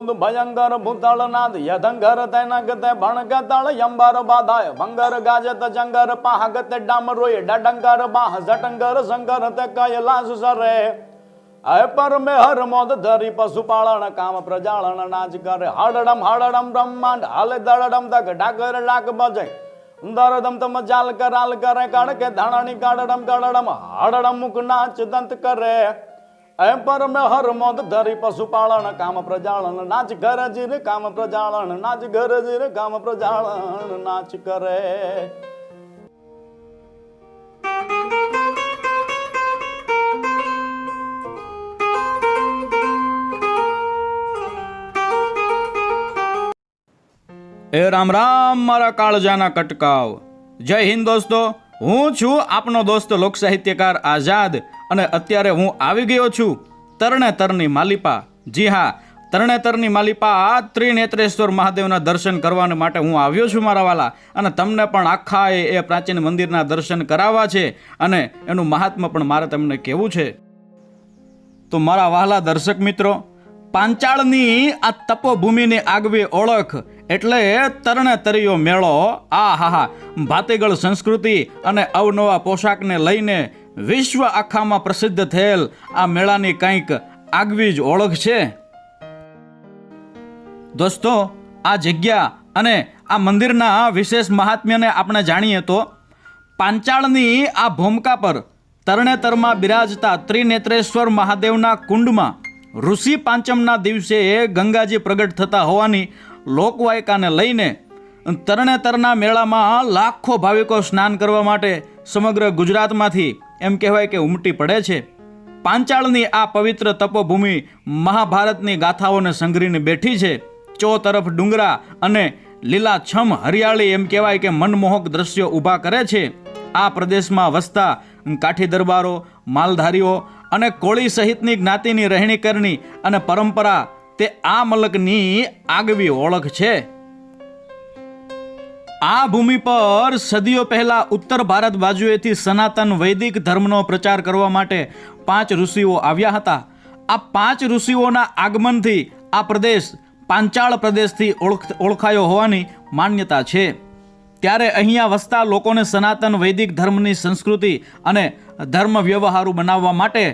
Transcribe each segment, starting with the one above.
ભયંકર ભૂતળ નાદ યધંગર તૈના ગતે ભણગતળ યંબર બાધાય ભંગર ગાજત જંગર પાહગત ડામરોય ડડંગર બાહ જટંગર સંગર તે કૈલાસ સરે અય પર મે હર મોદ ધરી પશુપાલન કામ પ્રજાળન નાચ કરે હડડમ હડડમ બ્રહ્માંડ હાલે દડડમ દગ ડાકર ડાક બજે દરદમ તમ જાલ કરાલ કરે કણ કે ધાણાની કાડડમ કાડડમ હડડમ મુખ નાચ દંત કરે અય પર મે હર મોદ ધરી પશુપાલન, કામ પ્રજાળન, નાચ ઘર જીર, કામ પ્રજાળન, નાચ ઘર જીર, કામ પ્રજાળન, નાચ કરે. એ રામ રામ, મારા કાળજાના કટકાવ. જય હિન્દ દોસ્તો. હું છું આપનો દોસ્ત લોક સાહિત્યકાર આઝાદ અને અત્યારે હું આવી ગયો છું તરણેતરની માલિપા. જી હા તરણેતરની માલિપા ત્રિનેત્રેશ્વર મહાદેવના દર્શન કરવા માટે હું આવ્યો છું, મારા વાલા. અને તમને પણ આખા એ પ્રાચીન મંદિરના દર્શન કરાવવા છે અને એનું મહાત્મ્ય પણ મારે તમને કહેવું છે. તો મારા વહાલા દર્શક મિત્રો, પાંચાળની આ તપોભૂમિની આગવી ઓળખ એટલે તરણે તરિયો મેળો, આ હા હા, ભાતીગળ સંસ્કૃતિ અને અવનવા પોશાકને લઈને વિશ્વ આખામાં પ્રસિદ્ધ થયેલ આ મેળાની કંઈક આગવી જ ઓળખ છે. દોસ્તો, આ જગ્યા અને આ મંદિરના વિશેષ મહાત્મ્યને આપણે જાણીએ તો, પાંચાળની આ ભૂમકા પર તરણેતરમાં બિરાજતા ત્રિનેત્રેશ્વર મહાદેવના કુંડમાં ઋષિ પાંચમના દિવસે ગંગાજી પ્રગટ થતા હોવાની લોકવાયકાને લઈને તરણેતરના મેળામાં લાખો ભાવિકો સ્નાન કરવા માટે સમગ્ર ગુજરાતમાંથી એમ કહેવાય કે ઉમટી પડે છે. પાંચાળની આ પવિત્ર તપોભૂમિ મહાભારતની ગાથાઓને સંઘરીને બેઠી છે. ચો તરફ ડુંગરા અને લીલાછમ હરિયાળી એમ કહેવાય કે મનમોહક દ્રશ્યો ઊભા કરે છે. આ પ્રદેશમાં વસતા કાઠી દરબારો માલધારીઓ અને કોળી સહિતની જ્ઞાતિની રહેણી કરણી અને પરંપરા તે આ મલકની આગવી ઓળખ છે. આ ભૂમિ પર સદીઓ પહેલા ઉત્તર ભારત બાજુએથી સનાતન વૈદિક ધર્મનો પ્રચાર કરવા માટે પાંચ ઋષિઓ આવ્યા હતા. આ પાંચ ઋષિઓના આગમનથી આ પ્રદેશ પાંચાળ પ્રદેશથી ઓળખ, ઓળખાયો હોવાની માન્યતા છે. ત્યારે અહીંયા વસતા લોકોને સનાતન વૈદિક ધર્મની સંસ્કૃતિ અને ધર્મ વ્યવહારુ બનાવવા માટે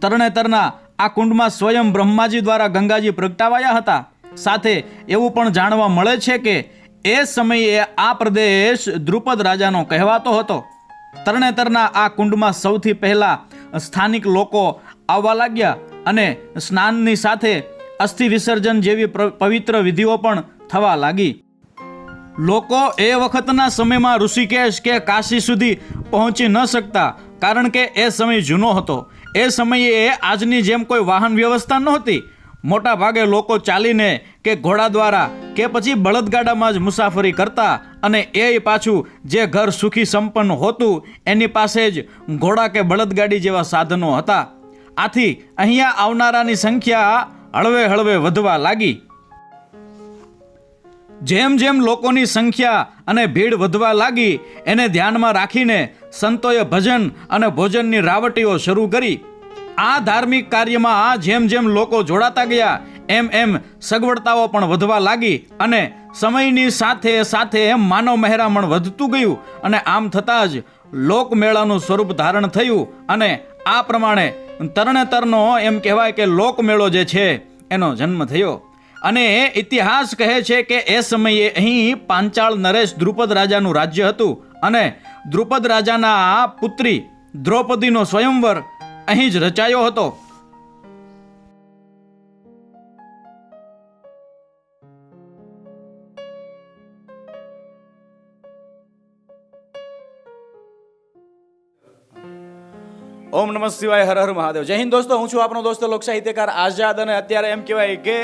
તરણેતરના આ કુંડમાં સ્વયં બ્રહ્માજી દ્વારા ગંગાજી પ્રગટાવાયા હતા. સાથે એવું પણ જાણવા મળે છે કે એ સમયે આ પ્રદેશ દ્રુપદ રાજાનો કહેવાતો હતો. તરણેતરના આ કુંડમાં સૌથી પહેલાં સ્થાનિક લોકો આવવા લાગ્યા અને સ્નાનની સાથે અસ્થિ વિસર્જન જેવી પવિત્ર વિધિઓ પણ થવા લાગી. લોકો એ વખતના સમયમાં ઋષિકેશ કે કાશી સુધી પહોંચી ન શકતા, કારણ કે એ સમય જૂનો હતો. એ સમયે આજની જેમ કોઈ વાહન વ્યવસ્થા નહોતી. મોટા ભાગે લોકો ચાલીને કે ઘોડા દ્વારા કે પછી બળદગાડામાં જ મુસાફરી કરતા અને એ પાછું જે ઘર સુખી સંપન્ન હોતું, એની પાસે જ ઘોડા કે બળદગાડી જેવા સાધનો હતા. આથી અહીંયા આવનારાની સંખ્યા હળવે હળવે વધવા લાગી. જેમ જેમ લોકોની સંખ્યા અને ભીડ વધવા લાગી, એને ધ્યાનમાં રાખીને સંતોએ ભજન અને ભોજનની રાવટીઓ શરૂ કરી. આ ધાર્મિક કાર્યમાં આ જેમ જેમ લોકો જોડાતા ગયા, એમ એમ સગવડતાઓ પણ વધવા લાગી અને સમયની સાથે સાથે એમ માનવ મહેરામણ વધતું ગયું અને આમ થતાં જ લોકમેળાનું સ્વરૂપ ધારણ થયું અને આ પ્રમાણે તરણેતરનો એમ કહેવાય કે લોકમેળો જે છે, એનો જન્મ થયો. અને ઇતિહાસ કહે છે કે એ સમયે અહીં પાંચાળ નરેશ દ્રુપદ રાજાનું રાજ્ય હતું અને દ્રુપદ રાજાના પુત્રી દ્રૌપદીનો સ્વયંવર અહીં જ રચાયો હતો. ઓમ નમઃ શિવાય હર હર મહાદેવ. જય હિન્દ દોસ્તો, હું છું આપણો દોસ્તો લોક સાહિત્યકાર આઝાદ અને અત્યારે એમ કહેવાય કે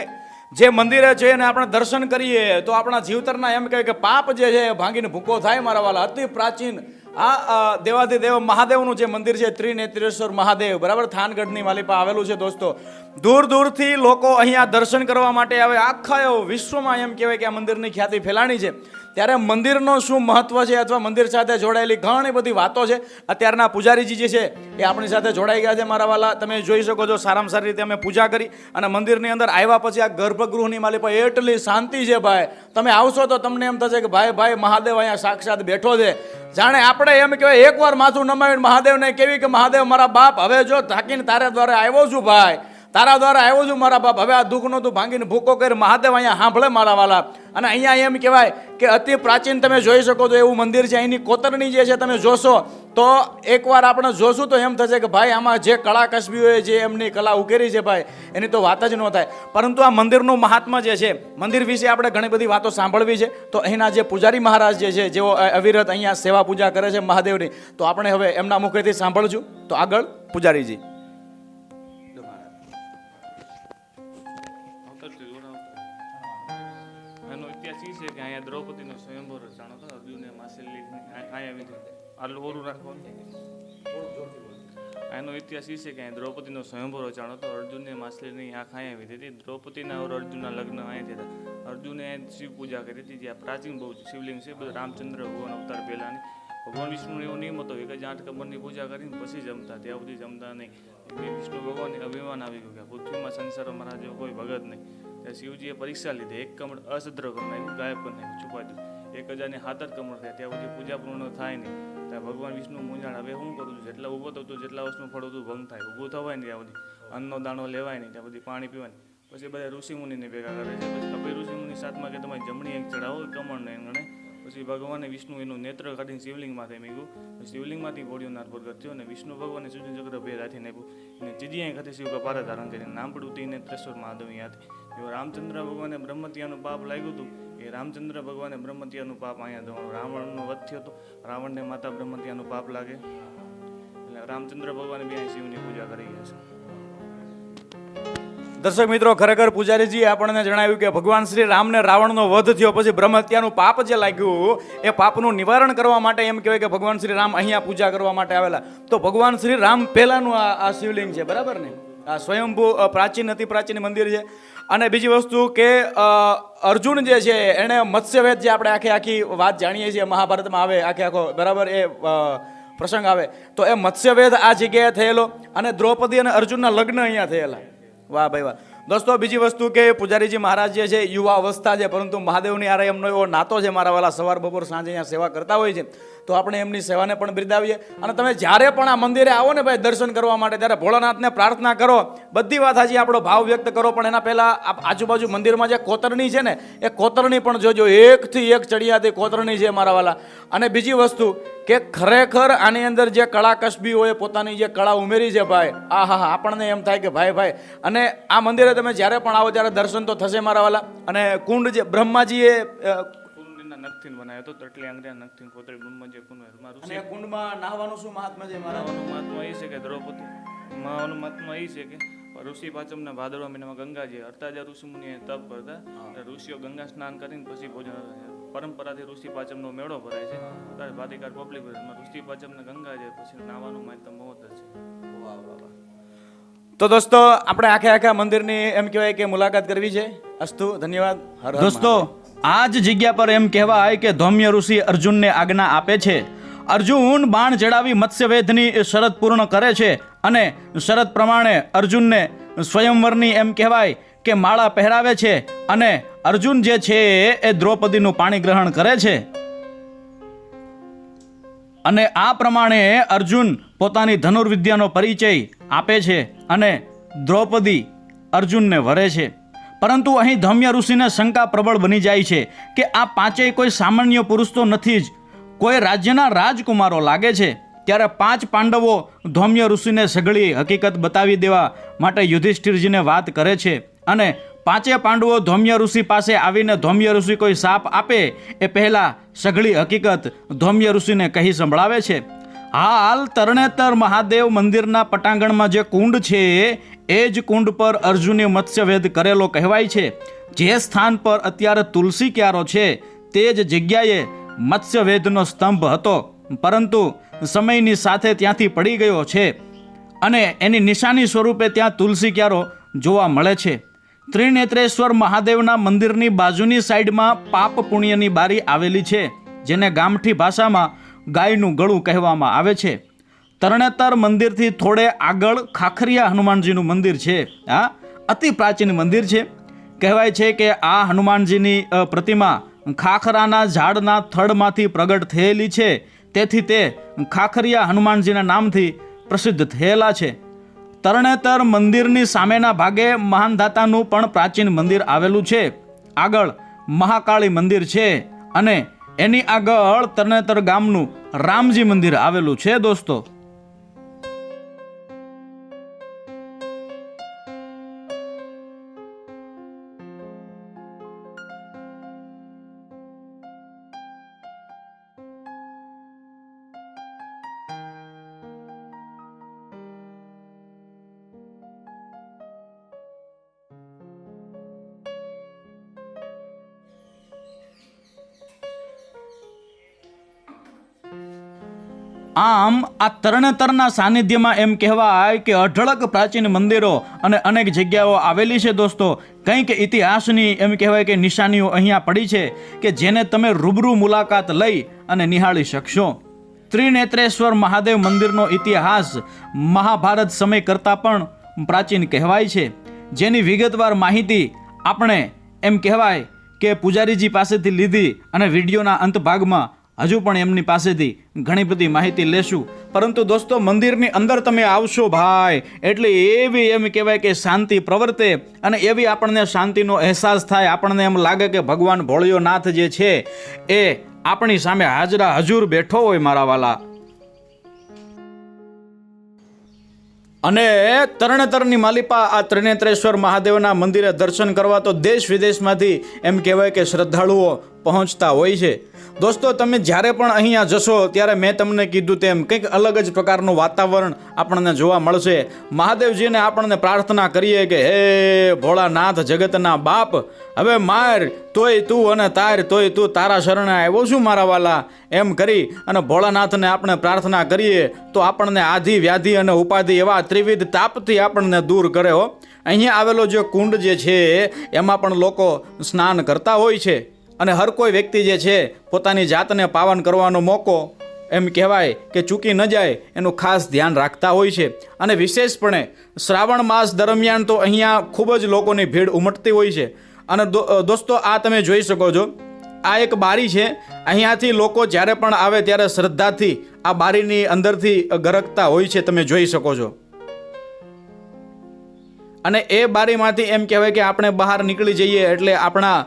જે મંદિરે જઈને આપણે દર્શન કરીએ, તો આપણા જીવતરના એમ કહેવાય કે પાપ જે છે એ ભાંગીને ભૂકો થાય મારા વાલા. અતિ પ્રાચીન આ દેવાધિદેવ મહાદેવનું જે મંદિર છે, ત્રિનેત્રેશ્વર મહાદેવ. બરાબર? થાનગઢની માલિપા આવેલું છે દોસ્તો. દૂર દૂરથી લોકો અહીંયા દર્શન કરવા માટે આવે. આખા વિશ્વમાં એમ કહેવાય કે આ મંદિરની ખ્યાતિ ફેલાણી છે. ત્યારે મંદિરનો શું મહત્વ છે અથવા મંદિર સાથે જોડાયેલી ઘણી બધી વાતો છે. અત્યારના પૂજારીજી જે છે એ આપણી સાથે જોડાઈ ગયા છે. મારા વાલા, તમે જોઈ શકો છો સારામાં સારી રીતે અમે પૂજા કરી અને મંદિરની અંદર આવ્યા પછી આ ગર્ભગૃહની માલી પર એટલી શાંતિ છે ભાઈ. તમે આવશો તો તમને એમ થશે કે ભાઈ ભાઈ, મહાદેવ અહીંયા સાક્ષાત બેઠો છે. જાણે આપણે એમ કહેવાય, એકવાર માથું નમાવીને મહાદેવને કેવી કે મહાદેવ મારા બાપ, હવે જો થાકીને તારા દ્વારા આવ્યો છું ભાઈ. તારા દ્વારા આવ્યો છું મારા બાપ. હવે આ દુઃખનો તું ભાંગીને ભૂકો કરી મહાદેવ અહીંયા સાંભળે મારા વાલા અને અહીંયા એમ કહેવાય કે અતિ પ્રાચીન તમે જોઈ શકો છો એવું મંદિર છે. અહીંની કોતરણી જે છે તમે જોશો, તો એકવાર આપણે જોશું તો એમ થશે કે ભાઈ, આમાં જે કળા કસબીઓએ જે એમની કલા ઉકેરી છે ભાઈ, એની તો વાત જ ન થાય. પરંતુ આ મંદિરનું મહાત્મા જે છે, મંદિર વિશે આપણે ઘણી બધી વાતો સાંભળવી છે. તો અહીંના જે પૂજારી મહારાજ જે છે, જેઓ અવિરત અહીંયા સેવા પૂજા કરે છે મહાદેવની, તો આપણે હવે એમના મુખેથી સાંભળશું. તો આગળ પૂજારીજી. અહીંયા દ્રૌપદીનો સ્વયંવર જાણો તો અર્જુને માસેલી અહીંયા આવી આટલું ઓરું રાખવાનું. એનો ઇતિહાસ એ છે કે અહીંયા દ્રૌપદીનો સ્વયંવર રચાણો હતો અર્જુનને માછલીની આંખ અહીંયા આવી હતી. દ્રૌપદીના ઓર અર્જુનના લગ્ન અહીંયાથી હતા. અર્જુને શિવ પૂજા કરી હતી. જ્યાં પ્રાચીન બહુ શિવલિંગ છે બધું રામચંદ્ર ભગવાન અવતાર પહેલાની. ભગવાન વિષ્ણુ એવો નિયમ હતો કે આઠ કમરની પૂજા કરીને પછી જમતા. ત્યાં સુધી જમતા નહીં. એ વિષ્ણુ ભગવાનને અભિમાન આવી ગયું કે પૃથ્વીમાં સંસારમાં મારા જેવો કોઈ ભગત નહીં. ત્યાં શિવજીએ પરીક્ષા લીધી. એક કમળ અસદ્ર કરી નાખ્યું ગાયબ કરી નાખ્યું છુપા દીધું. એક હજારની હાથ જ કમળ થયા. ત્યાં સુધી પૂજા પૂર્ણ થાય નહીં. ત્યાં ભગવાન વિષ્ણુ મૂંઝાણ હવે હું કરું છું? જેટલા ઊભો થતો જેટલા વર્ષનું ફળ હતું ભંગ થાય. ઊભું થવાય ત્યાં સુધી. અન્નનો દાણો લેવાય નહીં, ત્યાં બધી પાણી પીવાની પછી બધા ઋષિમુનિને ભેગા કરે છે. પછી કપિલ ઋષિમુનિ સાથમાં કે તમારી જમણી એક ચડાવો કમળને ગણે પછી ભગવાને વિષ્ણુ એનું નેત્ર કાઢીને શિવલિંગમાંથી મૂક્યું શિવલિંગમાંથી ઘોડીઓનાર પ્રગટ થયો અને વિષ્ણુ ભગવાને સૂર્ય ચક્ર ભેદ રાખી નાખ્યું. અને ચીજી ખાતે શિવ કપારા ધારણ કરીને નામ પડ્યું તીને ત્રેશ્વર મહાદેવ હાથી. એવો રામચંદ્ર ભગવાને બ્રહ્મત્યાનું પાપ લાગ્યું હતું, એ રામચંદ્ર ભગવાને બ્રહ્મત્યાનું પાપ અહીંયા ધોવાનું રાવણનો વધ થયો હતો. રાવણને માતા બ્રહ્મત્યાનું પાપ લાગે. એટલે રામચંદ્ર ભગવાને બે શિવની પૂજા કરી ગયા છે. દર્શક મિત્રો, ખરેખર પૂજારીજીએ આપણને જણાવ્યું કે ભગવાન શ્રી રામને રાવણનો વધ થયો, પછી બ્રહ્મત્યાનું પાપ જે લાગ્યું, એ પાપનું નિવારણ કરવા માટે એમ કહેવાય કે ભગવાન શ્રી રામ અહીંયા પૂજા કરવા માટે આવેલા. તો ભગવાન શ્રી રામ પહેલાંનું આ આ શિવલિંગ છે, બરાબર ને? આ સ્વયંભૂ પ્રાચીન, અતિ પ્રાચીન મંદિર છે. અને બીજી વસ્તુ કે અર્જુન જે છે એણે મત્સ્યવેદ જે આપણે આખી આખી વાત જાણીએ છીએ, મહાભારતમાં આવે, આખે આખો, બરાબર એ પ્રસંગ આવે. તો એ મત્સ્યવેદ આ જગ્યાએ થયેલો અને દ્રૌપદી અને અર્જુનના લગ્ન અહીંયા થયેલા. વાહ ભાઈ વાહ. દોસ્તો, બીજી વસ્તુ કે પૂજારીજી મહારાજ જે છે યુવા અવસ્થા છે, પરંતુ મહાદેવની આરે એમનો એવો નાતો છે, મારા વાલા સવાર બપોર સાંજે અહીંયા સેવા કરતા હોય છે. તો આપણે એમની સેવાને પણ બિરદાવીએ. અને તમે જ્યારે પણ આ મંદિરે આવો ને ભાઈ દર્શન કરવા માટે, ત્યારે ભોળાનાથને પ્રાર્થના કરો. બધી વાત હાજી આપણો ભાવ વ્યક્ત કરો, પણ એના પહેલાં આજુબાજુ મંદિરમાં જે કોતરણી છે ને, એ કોતરણી પણ જોજો. એકથી એક ચડિયાતી કોતરણી છે મારા વાલા. અને બીજી વસ્તુ કે ખરેખર આની અંદર જે કળા કસબી હોય પોતાની જે કળા ઉમેરી છે ભાઈ આ હા હા આપણને એમ થાય કે ભાઈ ભાઈ. અને આ મંદિરે તમે જ્યારે પણ આવો, ત્યારે દર્શન તો થશે મારા વાલા. અને કુંડ જે બ્રહ્માજીએ નખથી બનાવ્યો હતો તટલી આંગળીના નખથી કોતરી બ્રહ્મજે કુંડ એમાં ઋષિ અને કુંડમાં નાહવાનું શું મહાત્મા છે નાહવાનું મહાત્મા એ છે કે દ્રૌપદી. માવાનું મહાત્મા એ છે કે ઋષિ પાચમના ભાદરવા મહિનામાં ગંગાજી અર્તાજા ઋષિ મુનિએ તપ કરતા. ઋષિઓ ગંગા સ્નાન કરીને પછી ભોજન પરંપરાથી ઋષિ પાચમનો મેળો ભરાય છે. ત્યારે ભાતિકાર પબ્લિક ઋષિ પાચમને ગંગા છે પછી નાવાનું માધ્યમ બહુ છે. તો દોસ્તો આપણે આખે આખા મંદિરની એમ કહેવાય કે મુલાકાત કરવી છે. અસ્તુ ધન્યવાદ. હર હર દોસ્તો આ જ જગ્યા પર એમ કહેવાય કે ધૌમ્ય ઋષિ અર્જુનને આજ્ઞા આપે છે. અર્જુન બાણ ચડાવી મત્સ્યવેધની શરત પૂર્ણ કરે છે અને શરત પ્રમાણે અર્જુનને સ્વયંવરની એમ કહેવાય કે માળા પહેરાવે છે અને અર્જુન જે છે એ દ્રૌપદીનું પાણી ગ્રહણ કરે છે. અને આ પ્રમાણે અર્જુન પોતાની ધનુર્વિદ્યાનો પરિચય આપે છે અને દ્રૌપદી અર્જુનને વરે છે. પરંતુ અહીં ધૌમ્ય ઋષિને શંકા પ્રબળ બની જાય છે કે આ પાંચેય કોઈ સામાન્ય પુરુષ તો નથી જ. કોઈ રાજ્યના રાજકુમારો લાગે છે ત્યારે પાંચ પાંડવો ધૌમ્ય ઋષિને સઘળી હકીકત બતાવી દેવા માટે યુધિષ્ઠિરજીને વાત કરે છે અને પાંચે પાંડવો ધૌમ્ય ઋષિ પાસે આવીને ધૌમ્ય ઋષિ કોઈ સાપ આપે એ પહેલાં સઘળી હકીકત ધૌમ્ય ઋષિને કહી સંભળાવે છે. હાલ તરણેતર મહાદેવ મંદિરના પટાંગણમાં જે કુંડ છે એ જ કુંડ પર અર્જુને મત્સ્યવેદ કરેલો કહેવાય છે. જે સ્થાન પર અત્યારે તુલસી ક્યારો છે, તે જ જગ્યાએ મત્સ્યવેદનો સ્તંભ હતો. પરંતુ સમયની સાથે ત્યાંથી પડી ગયો છે અને એની નિશાની સ્વરૂપે ત્યાં તુલસી ક્યારો જોવા મળે છે. ત્રિનેત્રેશ્વર મહાદેવના મંદિરની બાજુની સાઈડમાં પાપ પુણ્યની બારી આવેલી છે, જેને ગામઠી ભાષામાં ગાયનું ગળું કહેવામાં આવે છે. તરણેતર મંદિરથી થોડે આગળ ખાખરિયા હનુમાનજીનું મંદિર છે. આ અતિ પ્રાચીન મંદિર છે. કહેવાય છે કે આ હનુમાનજીની પ્રતિમા ખાખરાના ઝાડના થડમાંથી પ્રગટ થયેલી છે. તેથી તે ખાખરિયા હનુમાનજીના નામથી પ્રસિદ્ધ થયેલા છે. તરણેતર મંદિરની સામેના ભાગે મહાનદાતાનું પણ પ્રાચીન મંદિર આવેલું છે. આગળ મહાકાળી મંદિર છે અને એની આગળ તરણેતર ગામનું રામજી મંદિર આવેલું છે દોસ્તો. આમ આ તરણેતરના સાનિધ્યમાં એમ કહેવાય કે અઢળક પ્રાચીન મંદિરો અને અનેક જગ્યાઓ આવેલી છે દોસ્તો. કંઈક ઇતિહાસની એમ કહેવાય કે નિશાનીઓ અહીંયા પડી છે કે જેને તમે રૂબરૂ મુલાકાત લઈ અને નિહાળી શકશો. ત્રિનેત્રેશ્વર મહાદેવ મંદિરનો ઇતિહાસ મહાભારત સમય કરતાં પણ પ્રાચીન કહેવાય છે. જેની વિગતવાર માહિતી આપણે એમ કહેવાય કે પૂજારીજી પાસેથી લીધી અને વિડીયોના અંત ભાગમાં હજુ પણ એમની પાસેથી ઘણી બધી માહિતી લેશું. પરંતુ દોસ્તો, મંદિરની અંદર તમે આવશો ભાઈ. એટલે એવી એમ કહેવાય કે શાંતિ પ્રવર્તે અને એવી આપણને શાંતિનો અહેસાસ થાય. આપણને એમ લાગે કે ભગવાન ભોળિયોનાથ જે છે, એ આપણી સામે હાજરા હજુર બેઠો હોય મારા વાલા. અને તરણેતરની માલિપા આ ત્રિનેત્રેશ્વર મહાદેવના મંદિરે દર્શન કરવા તો દેશ વિદેશમાંથી એમ કહેવાય કે શ્રદ્ધાળુઓ પહોંચતા હોય છે. દોસ્તો, તમે જ્યારે પણ અહીંયા જશો, ત્યારે મેં તમને કીધું તેમ કંઈક અલગ જ પ્રકારનું વાતાવરણ આપણને જોવા મળશે. મહાદેવજીને આપણને પ્રાર્થના કરીએ કે, હે ભોળાનાથ જગતના બાપ, હવે માર, તોય તું અને તાર, તોય તું તારા શરણે આવ્યો છું મારા વાલા. એમ કરી અને ભોળાનાથને આપણે પ્રાર્થના કરીએ, તો આપણને આધિ, વ્યાધિ અને ઉપાધિ એવા ત્રિવિધ તાપથી આપણને દૂર કરે હો. અહીંયા આવેલો જે કુંડ જે છે, એમાં પણ લોકો સ્નાન કરતા હોય છે. અને હર કોઈ વ્યક્તિ જે છે, પોતાની જાતને પાવન કરવાનો મોકો એમ કહેવાય કે ચૂકી ન જાય, એનું ખાસ ધ્યાન રાખતા હોય છે. અને વિશેષપણે શ્રાવણ માસ દરમિયાન તો અહીંયા ખૂબ જ લોકોની ભીડ ઉમટતી હોય છે. અને દોસ્તો, આ તમે જોઈ શકો છો. આ એક બારી છે. અહીંયાથી લોકો જ્યારે પણ આવે ત્યારે શ્રદ્ધાથી આ બારીની અંદરથી ગરકતા હોય છે, તમે જોઈ શકો છો. અને એ બારીમાંથી એમ કહેવાય કે આપણે બહાર નીકળી જઈએ એટલે આપણા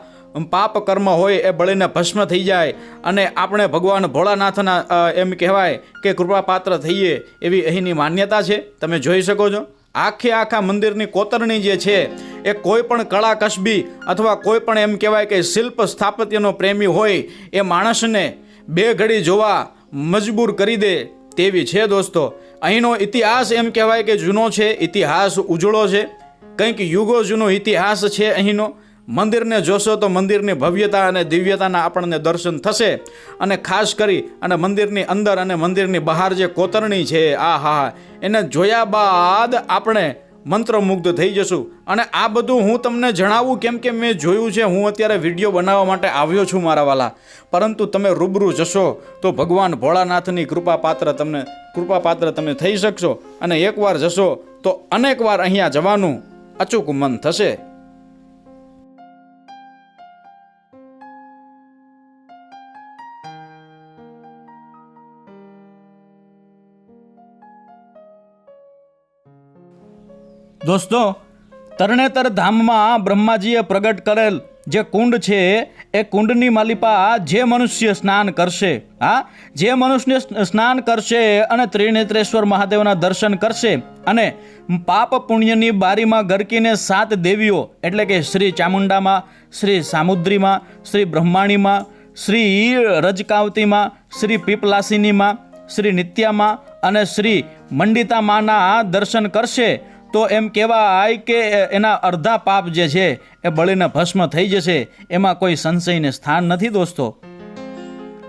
પાપ કર્મ હોય એ બળીને ભસ્મ થઈ જાય અને આપણે ભગવાન ભોળાનાથના એમ કહેવાય કે કૃપાપાત્ર થઈએ એવી અહીંની માન્યતા છે. તમે જોઈ શકો છો. આખે આખા મંદિરની કોતરણી જે છે, એ કોઈ પણ કળા કસબી અથવા કોઈ પણ એમ કહેવાય કે શિલ્પ સ્થાપત્યનો પ્રેમી હોય, એ માણસને બે ઘડી જોવા મજબૂર કરી દે તેવી છે દોસ્તો. અહીંનો ઇતિહાસ એમ કહેવાય કે જૂનો છે, ઇતિહાસ ઉજળો છે. કંઈક યુગો જૂનો ઇતિહાસ છે અહીંનો. મંદિરને જોશો તો મંદિરની ભવ્યતા અને દિવ્યતાના આપણને દર્શન થશે. અને ખાસ કરી અને મંદિરની અંદર અને મંદિરની બહાર જે કોતરણી છે આ હા એને જોયા બાદ આપણે મંત્રમુગ્ધ થઈ જશું. અને આ બધું હું તમને જણાવું કેમ કે મેં જોયું છે, હું અત્યારે વીડિયો બનાવવા માટે આવ્યો છું મારા વાલા. પરંતુ તમે રૂબરૂ જશો તો ભગવાન ભોળાનાથની કૃપા પાત્ર તમને, કૃપા પાત્ર તમે થઈ શકશો. અને એકવાર જશો તો અનેકવાર અહીંયા જવાનું અચૂક મન થશે. દોસ્તો, તરણેતર ધામમાં બ્રહ્માજીએ પ્રગટ કરેલ જે કુંડ છે, એ કુંડની માલિપા જે મનુષ્ય સ્નાન કરશે, હા? જે મનુષ્ય સ્નાન કરશે અને ત્રિનેત્રેશ્વર મહાદેવના દર્શન કરશે અને પાપ પુણ્યની બારીમાં ગરકીને સાત દેવીઓ, એટલે કે શ્રી ચામુંડામાં, શ્રી સામુદ્રીમાં, શ્રી બ્રહ્માણીમાં, શ્રી રજકાવતીમાં, શ્રી પીપલાસિનીમાં, શ્રી નિત્યામાં અને શ્રી મંડિતામાના દર્શન કરશે તો એમ કહેવાય કે એના અડધા પાપ જે છે, એ બળીને ભસ્મ થઈ જશે. એમાં કોઈ સંશયને સ્થાન નથી, દોસ્તો.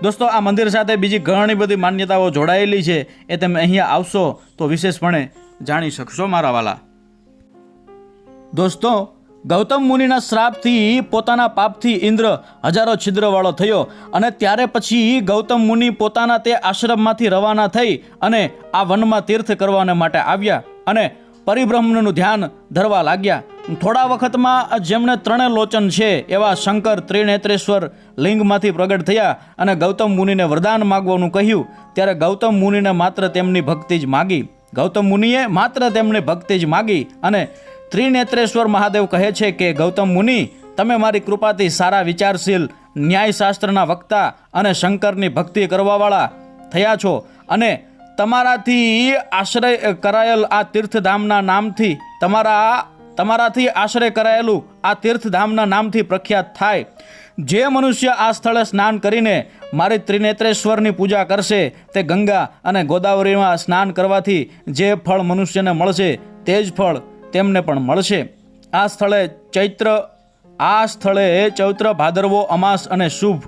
દોસ્તો, આ મંદિર સાથે બીજી ઘણી બધી માન્યતાઓ જોડાયેલી છે. એ તમે અહીંયા આવશો તો વિશેષપણે જાણી શકશો, મારા વાલા. દોસ્તો, ગૌતમ મુનિના શ્રાપથી પોતાના પાપથી ઇન્દ્ર હજારો છિદ્રવાળો થયો અને ત્યારે પછી ગૌતમ મુનિ પોતાના તે આશ્રમમાંથી રવાના થઈ અને આ વનમાં તીર્થ કરવાને માટે આવ્યા અને પરિબ્રહ્મનું ધ્યાન ધરવા લાગ્યા. થોડા વખતમાં જેમણે ત્રણે લોચન છે એવા શંકર ત્રિનેત્રેશ્વર લિંગમાંથી પ્રગટ થયા અને ગૌતમ મુનિને વરદાન માગવાનું કહ્યું. ત્યારે ગૌતમ મુનિને માત્ર તેમની ભક્તિ જ માગી. ગૌતમ મુનિએ માત્ર તેમની ભક્તિ જ માગી અને ત્રિનેત્રેશ્વર મહાદેવ કહે છે કે, ગૌતમ મુનિ, તમે મારી કૃપાથી સારા વિચારશીલ, ન્યાયશાસ્ત્રના વક્તા અને શંકરની ભક્તિ કરવાવાળા થયા છો અને તમારાથી આશ્રય કરાયેલ આ તીર્થધામના નામથી તમારા, તમારાથી આશ્રય કરાયેલું આ તીર્થધામના નામથી પ્રખ્યાત થાય. જે મનુષ્ય આ સ્થળે સ્નાન કરીને મારી ત્રિનેત્રેશ્વરની પૂજા કરશે, તે ગંગા અને ગોદાવરીમાં સ્નાન કરવાથી જે ફળ મનુષ્યને મળશે, તે જ ફળ તેમને પણ મળશે. આ સ્થળે ચૈત્ર, આ સ્થળે ચૈત્ર ભાદરવો અમાસ અને શુભ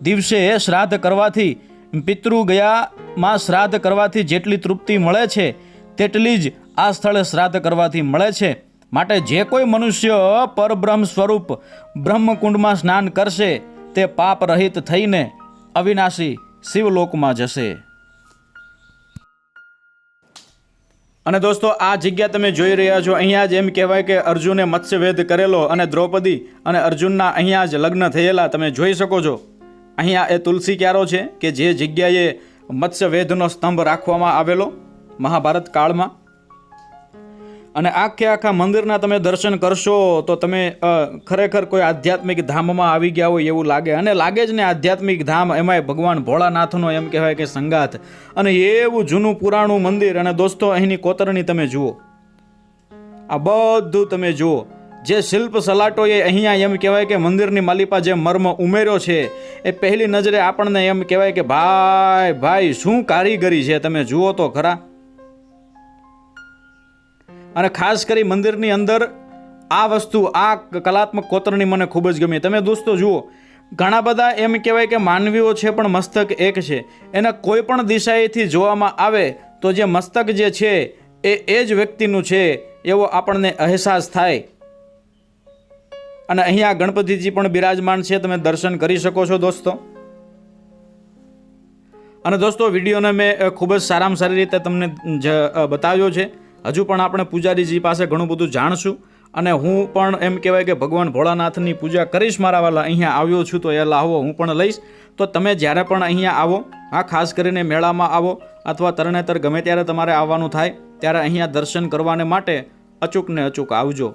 દિવસે શ્રાદ્ધ કરવાથી પિતૃ ગયામાં શ્રાદ્ધ કરવાથી જેટલી તૃપ્તિ મળે છે, તેટલી જ આ સ્થળે શ્રાદ્ધ કરવાથી મળે છે. માટે જે કોઈ મનુષ્ય પરબ્રહ્મ સ્વરૂપ બ્રહ્મકુંડમાં સ્નાન કરશે, તે પાપ રહિત થઈને અવિનાશી શિવલોકમાં જશે. અને દોસ્તો, આ જગ્યા તમે જોઈ રહ્યા છો. અહીંયા જ એમ કહેવાય કે અર્જુને મત્સ્યવેદ કરેલો અને દ્રૌપદી અને અર્જુનના અહીંયા જ લગ્ન થયેલા તમે જોઈ શકો છો. અહીંયા એ તુલસી ક્યારો છે કે જે જગ્યાએ મત્સ્યવેધનો સ્તંભ રાખવામાં આવેલો મહાભારત કાળમાં? અને આખે આખા મંદિરના તમે દર્શન કરશો તો તમે ખરેખર કોઈ આધ્યાત્મિક ધામમાં આવી ગયા હોય એવું લાગે. અને લાગે જ ને આધ્યાત્મિક ધામ એમાંય ભગવાન ભોળાનાથનો એમ કહેવાય કે સંગાથ. અને એવું જૂનું પુરાણું મંદિર. અને દોસ્તો અહીંની કોતરણી તમે જુઓ. આ બધું તમે જુઓ. જે શિલ્પ સલાટોએ અહીંયા એમ કહેવાય કે મંદિરની માલિપા જે મર્મ ઉમેર્યો છે, એ પહેલી નજરે આપણને એમ કહેવાય કે ભાઈ ભાઈ, શું કારીગરી છે? તમે જુઓ તો ખરા. અને ખાસ કરી મંદિરની અંદર આ વસ્તુ, આ કલાત્મક કોતરણી મને ખૂબ જ ગમી. તમે દોસ્તો જુઓ, ઘણા બધા એમ કહેવાય કે માનવીઓ છે, પણ મસ્તક એક છે. એને કોઈ પણ દિશાએથી જોવામાં આવે, તો જે મસ્તક જે છે, એ એ જ વ્યક્તિનું છે, એવો આપણને અહેસાસ થાય. અને અહીંયા ગણપતિજી પણ બિરાજમાન છે, તમે દર્શન કરી શકો છો દોસ્તો. અને દોસ્તો, વિડીયોને મેં ખૂબ જ સારામાં સારી રીતે તમને જ બતાવ્યો છે. હજુ પણ આપણે પૂજારીજી પાસે ઘણું બધું જાણશું. અને હું પણ એમ કહેવાય કે ભગવાન ભોળાનાથની પૂજા કરીશ મારા વાલા, અહીંયા આવ્યો છું તો એ લાવો, હું પણ લઈશ. તો તમે જ્યારે પણ અહીંયા આવો, હા, ખાસ કરીને મેળામાં આવો, અથવા તરણેતર ગમે ત્યારે તમારે આવવાનું થાય, ત્યારે અહીંયા દર્શન કરવાને માટે અચૂક ને અચૂક આવજો.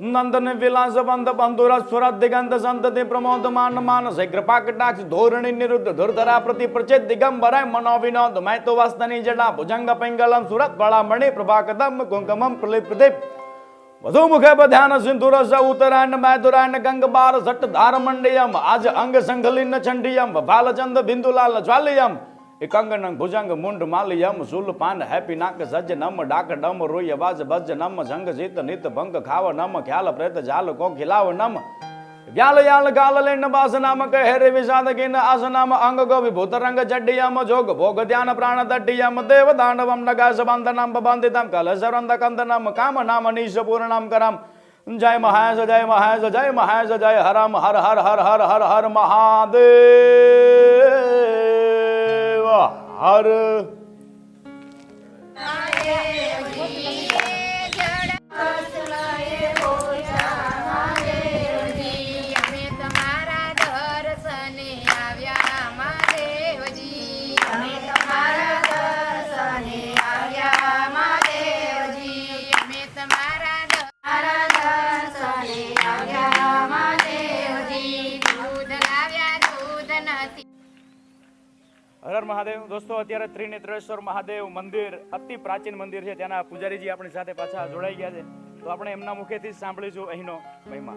નંદન વિલાસ બંધ બંધુર સ્વરત દિગંત સંતતિ પ્રમોદ માન માનસ કૃપા કટાક્ષ ધોરણી નિરુદ્ધ ધુરધરા પ્રતિ પ્રચેત દિગંબરાય મનો વિનોદ મૈ તો વસ્તની જડા ભુજંગ પિંગલમ સુરત બળા મણિ પ્રભા કદમ કુંકમમ પ્રલિપ પ્રદીપ વધુ મુખે ધ્યાન સિંધુર સ ઉત્તરાયણ મૈદુરાયણ ગંગ બાર સટ ધાર મંડિયમ આજ અંગ સંઘલિન ચંડિયમ ભાલચંદ બિંદુલાલ જ્વાલિયમ કંગન ભુજંગ મુંડ માલિયમ ઝુલ પાન હેપી નાક સજ નમ ડાક ડમ રોય બાજ ભજ નમ જંગ જીત નિત ભંગ ખાવ નમ ખ્યાલ પ્રેત જાલ કો ખિલાવ નમ. વ્યાલ યાલ ગાલ લેન બાસ નામ કે હેરે વિષાદ કિન આસ નામ અંગ ગો વિભૂત રંગ જડ્ડિયમ જોગ ભોગ ધ્યાન પ્રાણ દડ્ડિયમ દેવ દાંડવમ નગાસ બંધનમ બંધિતમ કલ સરંદ કંદનમ કામ નામ નીશ પૂર્ણમ કરામ. જય મહેશ જય મહેશ જય મહેશ જય હરમ હર હર હર હર હર હર મહાદેવ. હર અમે મહાદેવ. દોસ્તો, અત્યારે ત્રિનેત્રેશ્વર મહાદેવ મંદિર અતિ પ્રાચીન મંદિર છે. ત્યાંના પૂજારીજી આપણી સાથે પાછા જોડાઈ ગયા છે. તો આપણે એમના મુખેથી જ સાંભળીશું અહીંનો મહિમા.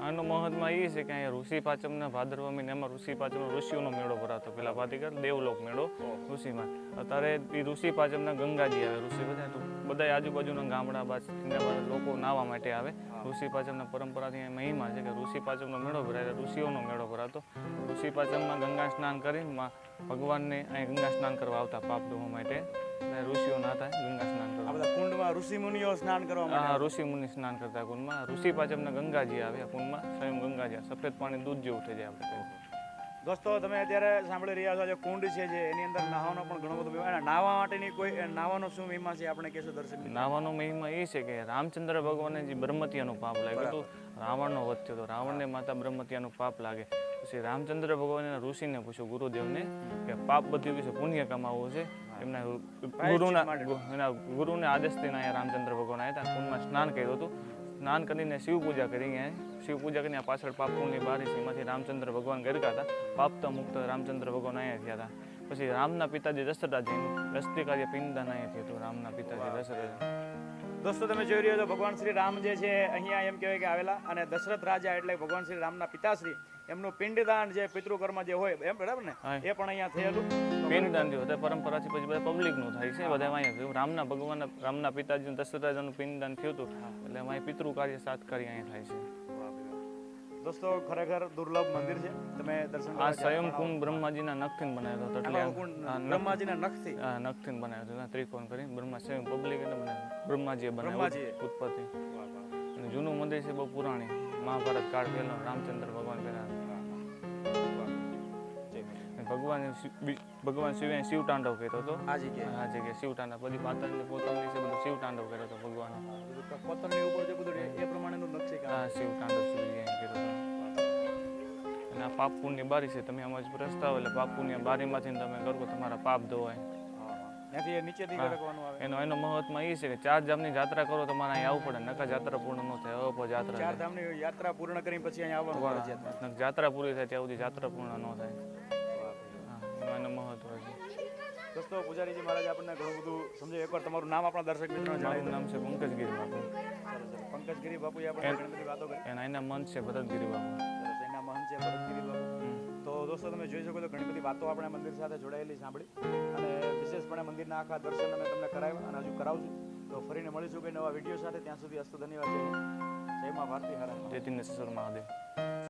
આનો મહત્વ એ છે કે અહીંયા ઋષિ પાંચમના ભાદરવા એમાં ઋષિ પાંચમનો ઋષિઓનો મેળો ભરાતો. પેલા ભાતીગર દેવલોક મેળો ઋષિમાં. અત્યારે એ ઋષિ પાંચમના ગંગાજી આવે. ઋષિ બધા બધા આજુબાજુના ગામડા બાદ લોકો નાહવા માટે આવે. ઋષિ પાચમના પરંપરાથી અહીંયા મહિમા છે કે ઋષિ પાચમનો મેળો ભરાય ઋષિઓનો મેળો ભરાતો. ઋષિ પાચમમાં ગંગા સ્નાન કરી ભગવાનને અહીં ગંગા સ્નાન કરવા આવતા પાપ ધોવા માટે ઋષિઓ નાતા ગંગા સ્નાન કરવા. કુંડમાં ઋષિ મુનિઓ સ્નાન કરવા હા ઋષિ મુનિ સ્નાન કરતા કુંડમાં. ઋષિ પાચમના ગંગાજી આવે કુંડમાં સ્વયં ગંગાજી સફેદ પાણી દૂધ જેવું થઈ જાય આપણે. દોસ્તો તમે અત્યારે સાંભળી રહ્યા છો જે કુંડ છે જે એની અંદર નાહવાનો પણ ઘણો બધો નાહવા માટેની કોઈ નાહવાનો શું મહિમા છે આપણે કહેશો દર્શન? નાહવાનો મહિમા એ છે કે રામચંદ્ર ભગવાનને જે બ્રહ્મત્યાનો પાપ લાગ્યું હતું રાવણનો વધ થયો હતો. રાવણને માતા બ્રહ્મત્યાનો પાપ લાગે. પછી રામચંદ્ર ભગવાને ઋષિને પૂછ્યું ગુરુદેવને કે પાપ બધું વિશે પુણ્ય કમાવવું છે? એમના ગુરુના એના ગુરુને આદેશથી અહીંયા રામચંદ્ર ભગવાન આવ્યા હતા કુંડમાં સ્નાન કર્યું હતું. સ્નાન કરીને શિવ પૂજા કરીને શિવ પૂજા કરીને પાછળ પાપકુંડની બારી છે. એમાંથી રામચંદ્ર ભગવાન ગરકા હતા. પાપતા મુક્ત રામચંદ્ર ભગવાન અહીંયા થયા હતા. પછી રામના પિતાજી દશરથાજી કાર્ય પિંડદાન અહીંયા થયું હતું. રામના પિતાજી દશરથ દોસ્તો તમે જોઈ રહ્યો છો ભગવાન શ્રી રામ જે છે અહીંયા એમ કહેવાય કે આવેલા. અને દશરથ રાજા એટલે ભગવાન શ્રી રામના પિતાશ્રી. એમનું પિંડદાન જે પિતૃકર્મ જે હોય એમ બરાબર ને? એ પણ અહીંયા થયેલું. પિંડદાન થયું અત્યારે પરંપરાથી પછી બધા પબ્લિકનું થાય છે. બધા અહીંયા થયું. રામના ભગવાન રામના પિતાજી દશરથરાજાનું પિંડદાન થયું હતું. એટલે અહીંયા પિતૃ કાર્ય સાત કાર્ય અહીંયા થાય છે. દોસ્તો ખરેખર દુર્લભ મંદિર છે. તમે દર્શન આ સ્વયં બ્રહ્માજીના નખથી બનાવ્યો હતો એટલે બ્રહ્માજીના નખથી? આ નખથી બનાવ્યો હતો ત્રિકોણ કરી બ્રહ્મા સ્વયં પબ્લિક એટલે બનાવ્યો બ્રહ્માજીએ બનાવ્યું. ઉત્પત્તિ. અને જૂનું મંદિર છે બહુ પુરાણી. મહાભારત કાળ પહેલો રામચંદ્ર ભગવાન પહેલા. ભગવાન ભગવાન શિવે શિવ તાંડવ કર્યો હતો. આ જગ્યાએ આ જગ્યાએ શિવ તાંડવ. બધી પાતળની પોતાની છે બધું શિવ તાંડવ કર્યો હતો ભગવાન પથ્થરની ઉપર જે બધું એ- પ્રમાણેનું નકશી હા શિવ તાંડવ શિવજી અહીં કર્યો હતો. અને આ પાપ પુણ્ય બારી છે. તમે આમાં જ પ્રસ્તાવ એટલે પાપ પુણ્ય બારીમાંથી તમે કરો તમારા પાપ ધોવાય. એનો એનો મહત્વ એ છે કે ચાર ધામની યાત્રા કરો તમારે અહીંયા આવવું પડે. નકા યાત્રા પૂર્ણ ન થાય હવે યાત્રા ચાર ધામની યાત્રા પૂર્ણ કરી પછી અહીંયા આવવાનું. યાત્રા પૂરી થાય ત્યાં સુધી યાત્રા પૂર્ણ ન થાય. એનું મહત્વ છે. દોસ્તો પૂજારીજી મહારાજ આપણને ઘણું બધું સમજો એકવાર તમારું નામ આપણા દર્શક મિત્રો જણાવી મારું નામ છે પંકજગીરી બાપુ. દો પંકજ ગિરી બાપુએ આપણને ઘણી બધી વાતો કરી. એના એના મન છે ભરતગીરી બાપુ. એના મન છે ભરતગીરી બાપુ. તો દોસ્તો તમે જોઈ શકો તો ઘણી બધી વાતો આપણે મંદિર સાથે જોડાયેલી સાંભળી. અને વિશેષપણે મંદિરના આખા દર્શન અમે તમને કરાવ્યા અને હજુ કરાવશું. તો ફરીને મળીશું કોઈ નવા વીડિયો સાથે. ત્યાં સુધી અસ્તુ ધન્યવાદ. જય. મા ભારતી હરા જય તિન્નેશ્વર મહાદેવ.